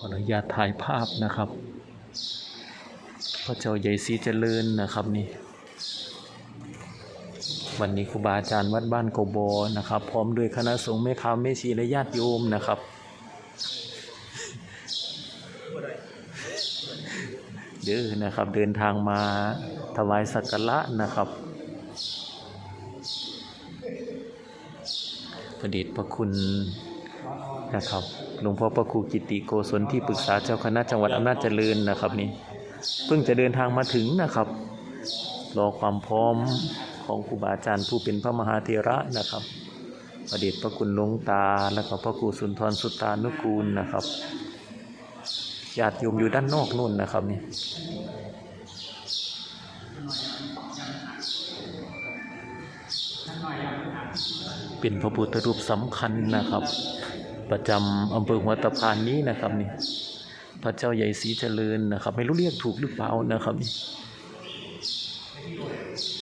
ขออนุญาตถ่ายภาพนะครับพระเจ้าใหญ่ศรีเจริญนะครับนี่วันนี้ครูบาอาจารย์วัดบ้านโกโบนะครับ พร้อมด้วยคณะสงฆ์แม่ค้าแม่ชีและญาติโยมนะครับ เด้อนะครับเดินทางมาถวายสักการะนะครับประเดชพระคุณ นะครับ หลวงพ่อพระครูกิติโกศลที่ปรึกษาเจ้าคณะจังหวัดอำนาจเจริญนะครับนี่เพิ่งจะเดินทางมาถึงนะครับ รอความพร้อมของครูบาอาจารย์ผู้เป็นพระมหาเถระนะครับประเดชพระคุณหลวงตา แล้วก็พระครูสุนทรสุตานุกูลนะครับญาติโยมอยู่ด้านนอกนู่นนะครับนี่เป็นพระพุทธรูปสำคัญนะครับ ประจำอำเภอหัวตะพานนี้นะครับนี่พระเจ้าใหญ่ศรีเจริญนะครับ ไม่รู้เรียกถูกหรือเปล่านะครับนี่